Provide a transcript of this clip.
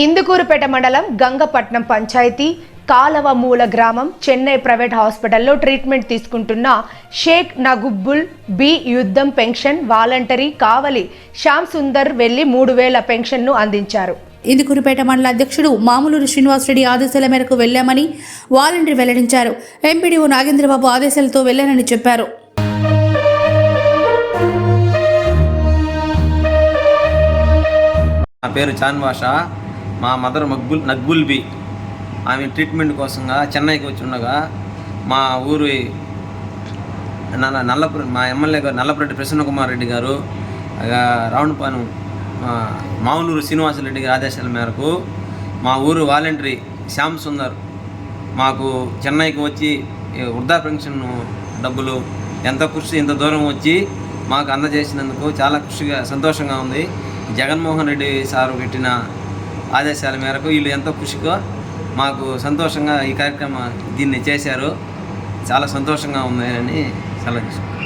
ఇందుకూరుపేట మండలం గంగపట్నం పంచాయతీ కాలవమూల గ్రామం చెన్నై ప్రైవేట్ హాస్పిటల్లో ట్రీట్మెంట్ తీసుకుంటున్న షేక్ నగుబ్బుల్ బి యుద్ధం పెన్షన్ వాలంటరీ కావలి శ్యామ్ సుందర్ వెళ్ళి మూడు వేల పెన్షన్ను అందించారు. ఇందుకూరుపేట మండల అధ్యక్షుడు మామూలూరు శ్రీనివాసరెడ్డి ఆదేశాల మేరకు వెళ్ళామని వాలంటీర్ వెల్లడించారు. ఎంపీడీఓ నాగేంద్రబాబు ఆదేశాలతో వెళ్ళానని చెప్పారు. నా పేరు చాన్వాష. మా మదర్ మక్బుల్ నక్బుల్ బి. ఆమె ట్రీట్మెంట్ కోసంగా చెన్నైకి వచ్చి ఉండగా మా ఊరి నల్ల మా ఎమ్మెల్యే గారు నల్లపురెడ్డి ప్రసన్నకుమార్ రెడ్డి గారు ఆ, రావులపాలెం మా మామూలూరు శ్రీనివాసరెడ్డి గారి ఆదేశాల మేరకు మా ఊరు వాలంటరీ శ్యామ్ సుందర్ మాకు చెన్నైకి వచ్చి వృద్ధా పెన్షన్ డబ్బులు ఎంత కృషి ఇంత దూరం వచ్చి మాకు అందజేసినందుకు చాలా కృషిగా సంతోషంగా ఉంది. జగన్మోహన్ రెడ్డి సారు పెట్టిన ఆదేశాల మేరకు వీళ్ళు ఎంతో కృషిగా మాకు సంతోషంగా ఈ కార్యక్రమం దీన్ని చేశారు. చాలా సంతోషంగా ఉన్నాయని సెలవు